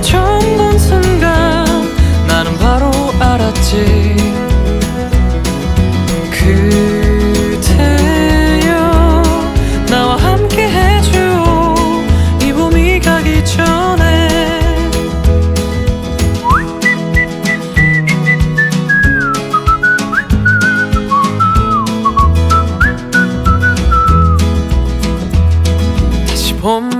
너를 처음 본 순간 나는 바로 알았지. 그대여 나와 함께 해줘 이 봄이 가기 전에 다시 봄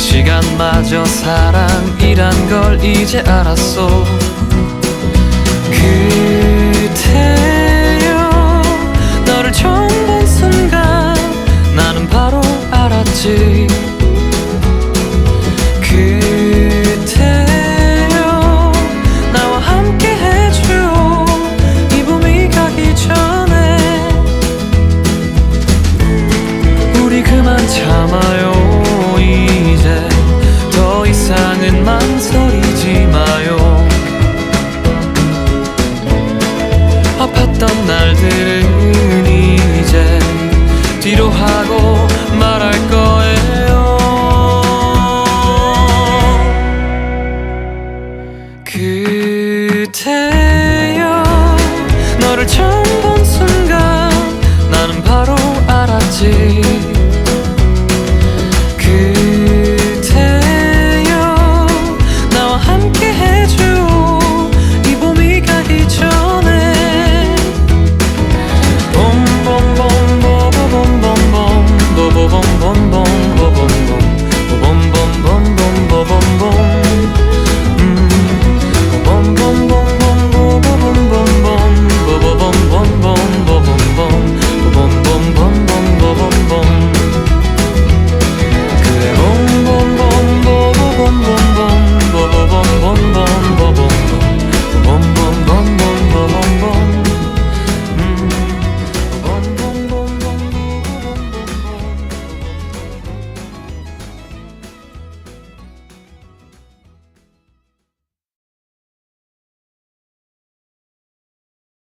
그 시간마저 사랑이란 걸 이제 알았어 그대여 너를 처음 본 순간 나는 바로 알았지. 그대여 나와 함께 해줘 이 봄이 가기 전에 우리 그만 참아요